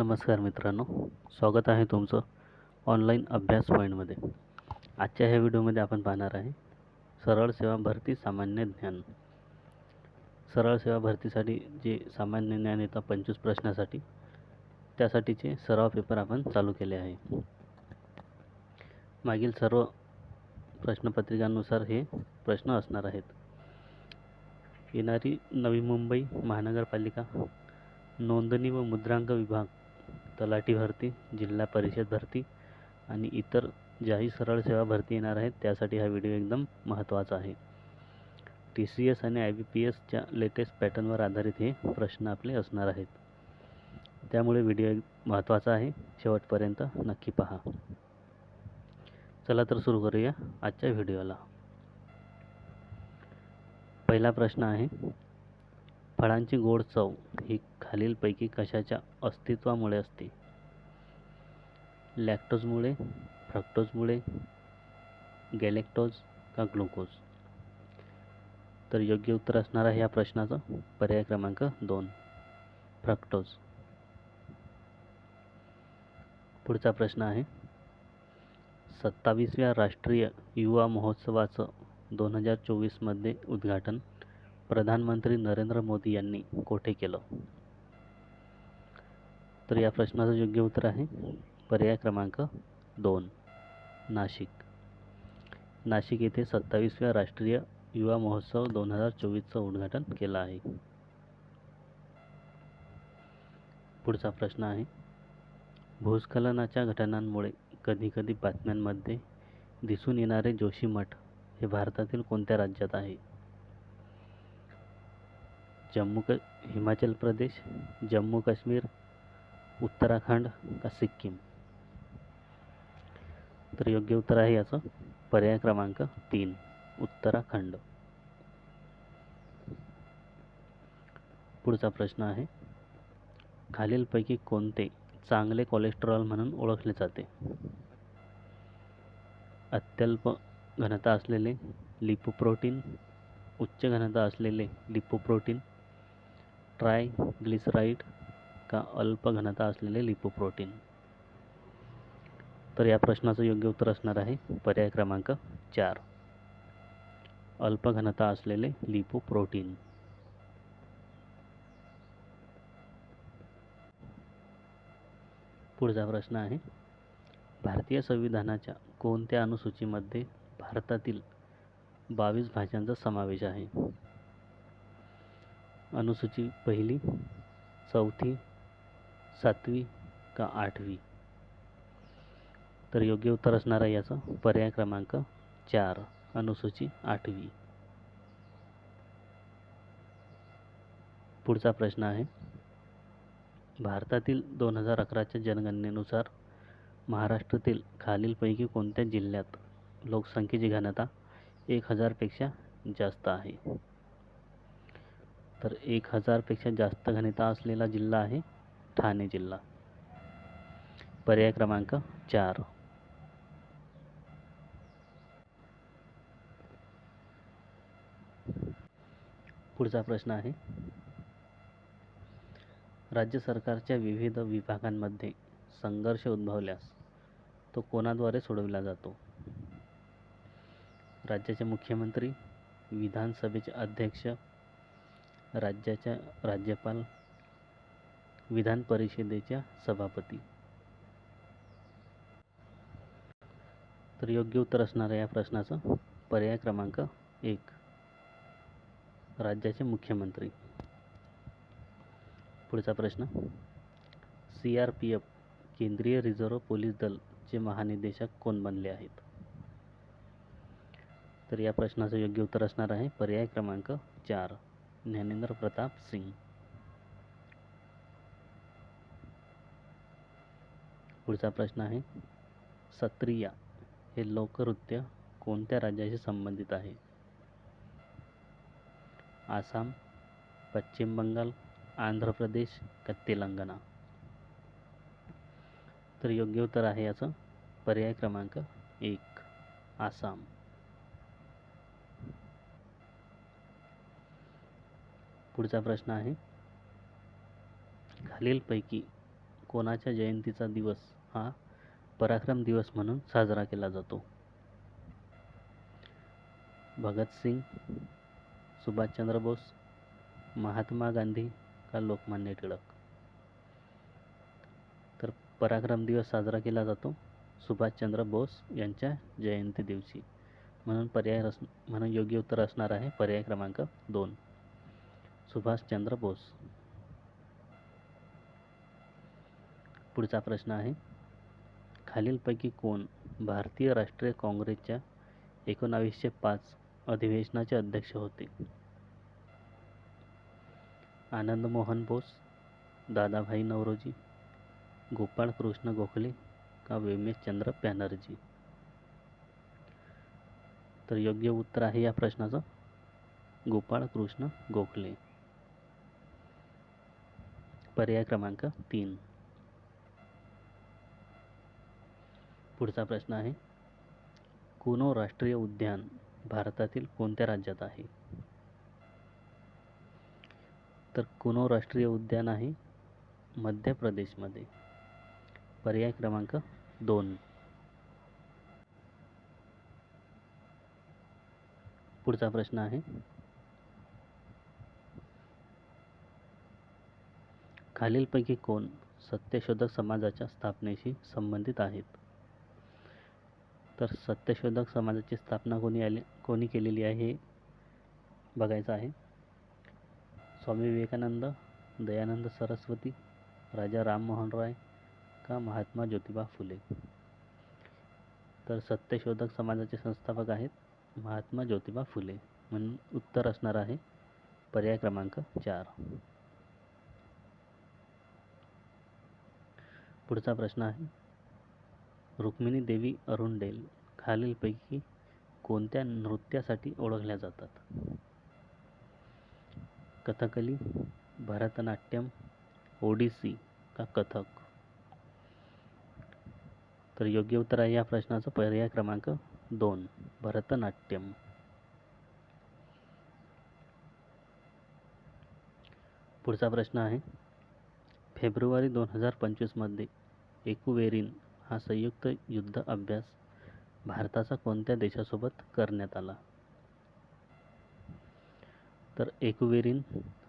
नमस्कार मित्रांनो स्वागत आहे तुमचं ऑनलाईन अभ्यास पॉईंटमध्ये आजच्या ह्या व्हिडिओमध्ये आपण पाहणार आहे सरळ सेवा भरती सामान्य ज्ञान. सरळ सेवा भरतीसाठी जे सामान्य ज्ञान येतं पंचवीस प्रश्नासाठी त्यासाठीचे सराव पेपर आपण चालू केले आहे. मागील सर्व प्रश्नपत्रिकांनुसार हे प्रश्न असणार आहेत. येणारी नवी मुंबई महानगरपालिका नोंदणी व मुद्रांक विभाग तलाठी भरती जिल्हा परिषद भरती आणि इतर ज्याही सरळ सेवा भरती येणार आहेत त्यासाठी हा व्हिडिओ एकदम महत्त्वाचा आहे. टी सी एस आणि आय बी पी एसच्या लेटेस्ट पॅटर्नवर आधारित हे प्रश्न आपले असणार आहेत. त्यामुळे व्हिडिओ महत्त्वाचा आहे. शेवटपर्यंत नक्की पहा. चला तर सुरू करूया आजच्या व्हिडिओला. पहिला प्रश्न आहे फळांची गोड चव ही खालीलपैकी कशाच्या अस्तित्वामुळे असते? लॅक्टोजमुळे फ्रक्टोजमुळे गॅलेक्टोज का ग्लुकोज? तर योग्य उत्तर असणार आहे या प्रश्नाचं. पर्याय क्रमांक दोन. फ्रक्टोज. पुढचा प्रश्न आहे. सत्तावीसव्या राष्ट्रीय युवा महोत्सवाचं दोन हजार चोवीसमध्ये उद्घाटन प्रधानमंत्री नरेंद्र मोदी यांनी कोठे केलं? तर या प्रश्नाचं योग्य उत्तर आहे पर्याय क्रमांक दोन नाशिक. नाशिक येथे सत्तावीसव्या राष्ट्रीय युवा महोत्सव दोन हजार चोवीसचं उद्घाटन केलं आहे. पुढचा प्रश्न आहे भूस्खलनाच्या घटनांमुळे कधीकधी बातम्यांमध्ये दिसून येणारे जोशीमठ हे भारतातील कोणत्या राज्यात आहे? जम्मू क हिमाचल प्रदेश जम्मू काश्मीर उत्तराखंड का सिक्कीम? तर योग्य उत्तर आहे याचं. पर्याय क्रमांक तीन उत्तराखंड. पुढचा प्रश्न आहे खालीलपैकी कोणते चांगले कोलेस्ट्रॉल म्हणून ओळखले जाते? अत्यल्प घनता असलेले लिपोप्रोटीन उच्च घनता असलेले लिपोप्रोटीन ट्रायग्लिसराईड का अल्प घनता असलेले लिपोप्रोटीन. तर या प्रश्नाचं योग्य उत्तर असणार आहे पर्याय क्रमांक चार. अल्प घनता असलेले लिपोप्रोटीन. पुढचा प्रश्न आहे भारतीय संविधानाच्या कोणत्या अनुसूचीमध्ये भारतातील बावीस भाषांचा समावेश आहे? अनुसूची पहिली चौथी सातवी का आठवी? तर योग्य उत्तर असणार आहे याचं. पर्याय क्रमांक चार अनुसूची आठवी. पुढचा प्रश्न आहे. भारतातील दोन हजार अकराच्या जनगणनेनुसार महाराष्ट्रातील खालीलपैकी कोणत्या जिल्ह्यात लोकसंख्येची घनता एक हजारपेक्षा जास्त आहे? तर एक हजारपेक्षा जास्त घनता असलेला जिल्हा आहे ठाणे जिल्हा. पर्याय क्रमांक चार. पुढचा प्रश्न आहे. राज्य सरकारच्या विविध विभागांमध्ये संघर्ष उद्भवल्यास तो कोणाद्वारे सोडविला जातो? राज्याचे मुख्यमंत्री विधानसभेचे अध्यक्ष राज्याच्या राज्यपाल विधान परिषदेच्या सभापती. तर योग्य उत्तर असणाऱ्या या प्रश्नाचं. पर्याय क्रमांक एक. राज्याचे मुख्यमंत्री. पुढचा प्रश्न. सी आर पी एफ केंद्रीय रिझर्व्ह पोलीस दलचे महानिदेशक कोण बनले आहेत? तर या प्रश्नाचं योग्य उत्तर असणार आहे. पर्याय क्रमांक चार. ज्ञानेंद्र प्रताप सिंग. पुढचा प्रश्न आहे. सत्रिया हे लोकनृत्य कोणत्या राज्याशी संबंधित आहे? आसाम पश्चिम बंगाल आंध्र प्रदेश का तेलंगणा? तर योग्य उत्तर आहे याचं. पर्याय क्रमांक एक आसाम. पुढचा प्रश्न आहे. खालीलपैकी कोणाच्या जयंतीचा दिवस हा पराक्रम दिवस म्हणून साजरा केला जातो. भगतसिंग सुभाषचंद्र बोस महात्मा गांधी का लोकमान्य टिळक? तर पराक्रम दिवस साजरा केला जातो सुभाषचंद्र बोस यांच्या जयंती दिवशी. म्हणून पर्याय रस म्हणून योग्य उत्तर असणार आहे पर्याय क्रमांक दोन. सुभाषचंद्र बोस. पुढचा प्रश्न आहे खालीलपैकी कोण भारतीय राष्ट्रीय काँग्रेसच्या एकोणावीसशे पाच अधिवेशनाचे अध्यक्ष होते? आनंद मोहन बोस दादाभाई नवरोजी गोपाळ कृष्ण गोखले का वेमेशचंद्र बॅनर्जी तर योग्य उत्तर आहे या प्रश्नाचं. गोपाळ कृष्ण गोखले. पर्याय क्रमांक तीन. पुढचा प्रश्न आहे. कुनो राष्ट्रीय उद्यान भारतातील कोणत्या राज्यात आहे? तर कुनो राष्ट्रीय उद्यान आहे मध्य प्रदेशमध्ये. पर्याय क्रमांक दोन. पुढचा प्रश्न आहे. खालीलपैकी कोण सत्यशोधक समाजाच्या स्थापनेशी संबंधित आहेत? तर सत्यशोधक समाजाची स्थापना कोणी आली कोणी केलेली आहे हे बघायचं आहे. स्वामी विवेकानंद दयानंद सरस्वती राजा राममोहन राय का महात्मा ज्योतिबा फुले? तर सत्यशोधक समाजाचे संस्थापक आहेत महात्मा ज्योतिबा फुले. म्हणून उत्तर असणार आहे पर्याय क्रमांक चार. पुढचा प्रश्न आहे रुक्मिणी देवी अरुंडेल खालीलपैकी कोणत्या नृत्यासाठी ओळखल्या जातात? कथकली भरतनाट्यम ओडिसी का कथक? तर योग्य उत्तर आहे या प्रश्नाचं पर्याय क्रमांक दोन भरतनाट्यम. पुढचा प्रश्न आहे फेब्रुवारी दोन हजार पंचवीसमध्ये एकुवेरिन हा संयुक्त युद्ध अभ्यास भारताचा कोणत्या देशासोबत करण्यात आला? तर एकुवेरिन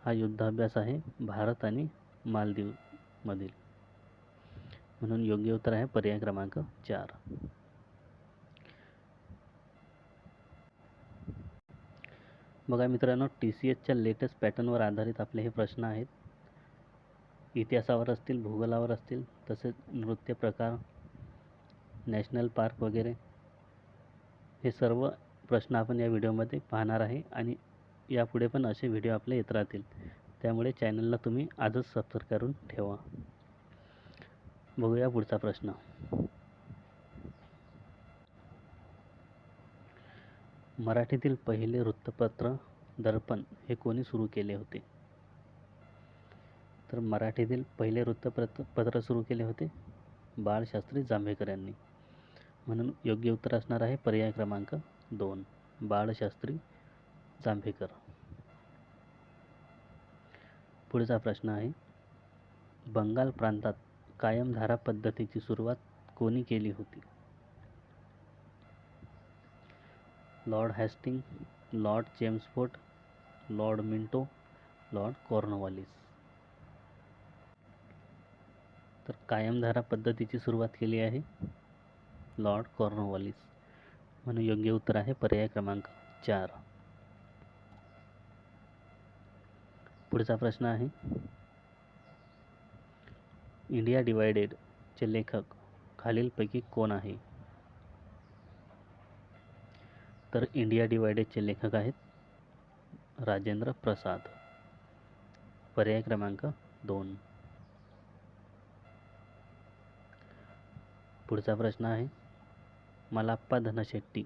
हा युद्धाभ्यास आहे भारत आणि मालदीवमधील. म्हणून योग्य उत्तर आहे पर्याय क्रमांक चार. बघा मित्रांनो टी सी एसच्या लेटेस्ट पॅटर्नवर आधारित आपले हे प्रश्न आहेत. इतिहासावर असतील भूगोलावर असतील तसेच नृत्य प्रकार नॅशनल पार्क वगैरे हे सर्व प्रश्न आपण या व्हिडिओमध्ये पाहणार आहे आणि यापुढे पण असे व्हिडिओ आपले येत राहतील. त्यामुळे चॅनलला तुम्ही आजच सबस्क्राईब करून ठेवा. बघूया पुढचा प्रश्न. मराठीतील पहिले वृत्तपत्र दर्पण हे कोणी सुरू केले होते? तर मराठीतील पहिले वृत्तपत्र पत्र सुरू केले होते बाळशास्त्री जांभेकर यांनी. म्हणून योग्य उत्तर असणार आहे पर्याय क्रमांक दोन बाळशास्त्री जांभेकर. पुढचा प्रश्न आहे बंगाल प्रांतात कायमधारा पद्धतीची सुरुवात कोणी केली होती? Lord Hasting lord Chelmsford lord Minto lord Cornwallis. तर कायमधारा पद्धतीची सुरुवात केली आहे लॉर्ड कॉर्नवॉलिस. म्हणून योग्य उत्तर आहे पर्याय क्रमांक चार. पुढचा प्रश्न आहे. इंडिया डिवायडेड चे लेखक खालीलपैकी कोण आहे? तर इंडिया डिवायडेडचे लेखक आहेत राजेंद्र प्रसाद. पर्याय क्रमांक दोन. पुढचा प्रश्न आहे. मलाप्पा धनशेट्टी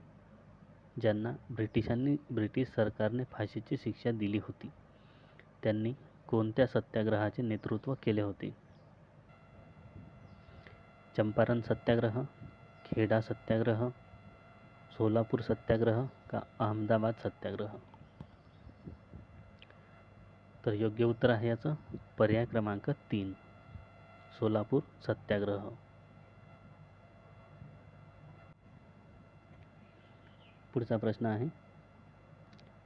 ज्यांना ब्रिटिशांनी ब्रिटिश सरकारने फाशीची शिक्षा दिली होती. त्यांनी कोणत्या सत्याग्रहाचे नेतृत्व केले होते? चंपारण सत्याग्रह खेडा सत्याग्रह सोलापूर सत्याग्रह का अहमदाबाद सत्याग्रह? तर योग्य उत्तर आहे याचं पर्याय क्रमांक तीन सोलापूर सत्याग्रह. पुढचा प्रश्न आहे.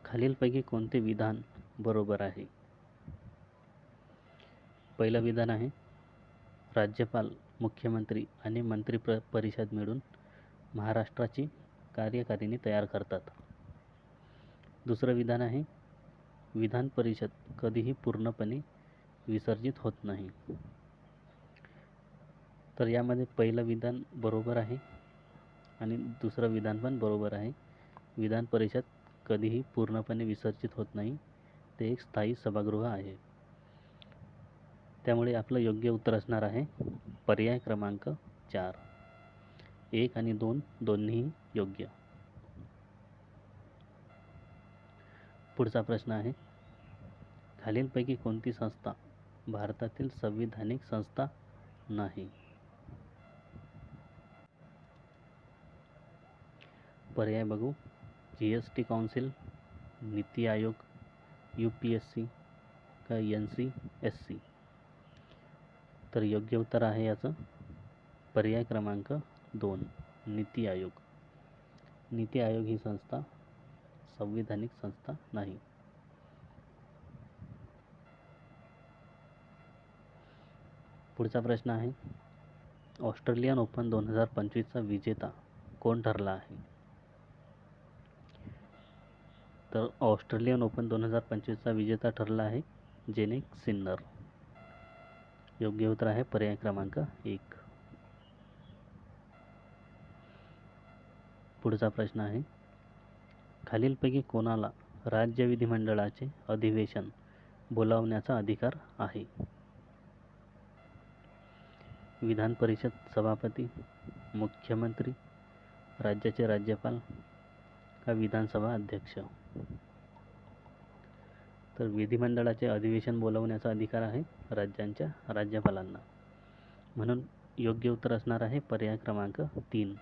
खालीलपैकी कोणते विधान बरोबर आहे? पहिलं विधान आहे राज्यपाल मुख्यमंत्री आणि मंत्री प्र परिषद मिळून महाराष्ट्राची कार्यकारिणी तयार करतात. दुसरं विधान आहे विधान परिषद कधीही पूर्णपणे विसर्जित होत नाही. तर यामध्ये पहिलं विधान बरोबर आहे आणि दुसरं विधान पण बरोबर आहे. विधान परिषद कधीही पूर्णपणे विसर्जित होत नाही ते एक स्थायी सभागृह आहे. त्यामुळे आपलं योग्य उत्तर असणार आहे पर्याय क्रमांक चार. एक आणि दोन दोन्ही योग्य. पुढचा प्रश्न आहे. खालीलपैकी कोणती संस्था भारतातील संविधानिक संस्था नाही? पर्याय बघू. G S T council NITI Aayog U P S C का एन सी एस सी तर योग्य उत्तर आहे याचं. पर्याय क्रमांक दोन नीती आयोग. नीती आयोग ही संस्था संविधानिक संस्था नाही. पुढचा प्रश्न आहे ऑस्ट्रेलियन ओपन दोन हजार पंचवीसचा विजेता कोण ठरला आहे? तर ऑस्ट्रेलियन ओपन दोन हजार पंचवीसचा विजेता ठरला आहे जेनिक सिन्नर. योग्य उत्तर आहे पर्याय क्रमांक एक. पुढचा प्रश्न आहे. खालीलपैकी कोणाला राज्य विधिमंडळाचे अधिवेशन बोलावण्याचा अधिकार आहे? विधान परिषद सभापती मुख्यमंत्री राज्याचे राज्यपाल का विधानसभा अध्यक्ष? तर विधिमंडळाचे अधिवेशन बोलवण्याचा अधिकार आहे राज्यांच्या राज्यपालांना. म्हणून योग्य उत्तर असणार आहे पर्याय क्रमांक तीन.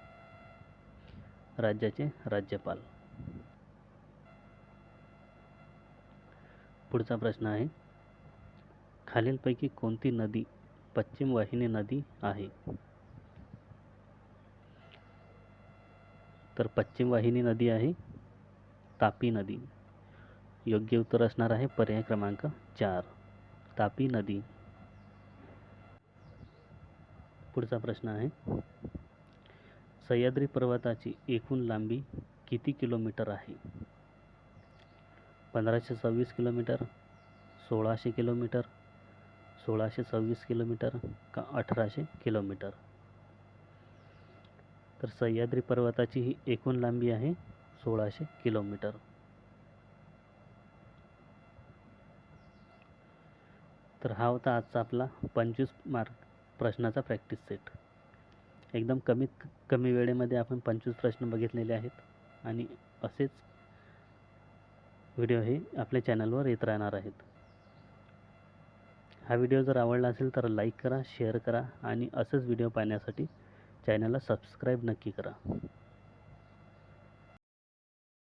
राज्याचे राज्यपाल. पुढचा प्रश्न आहे खालीलपैकी कोणती नदी पश्चिम वाहिनी नदी आहे? तर पश्चिम वाहिनी नदी आहे तापी नदी. योग्य उत्तर असणार आहे पर्याय क्रमांक चार. तापी नदी. पुढचा प्रश्न आहे. सह्याद्री पर्वताची एकूण लांबी किती किलोमीटर आहे? पंधराशे सव्वीस किलोमीटर सोळाशे किलोमीटर सोळाशे सव्वीस किलोमीटर का अठराशे किलोमीटर? तर सह्याद्री पर्वताची ही एकूण लांबी आहे सोळाशे किलोमीटर. तर हा होता आजचा आपला पंचवीस मार्क प्रश्नाचा प्रॅक्टिस सेट एकदम कमीत कमी वेळेमध्ये आपण पंचवीस प्रश्न बघितलेले आहेत आणि असेच व्हिडिओ हे आपल्या चॅनलवर येत राहणार आहेत. हा व्हिडिओ जर आवडला असेल तर लाईक करा शेअर करा आणि असंच व्हिडिओ पाहण्यासाठी चॅनलला सबस्क्राईब नक्की करा.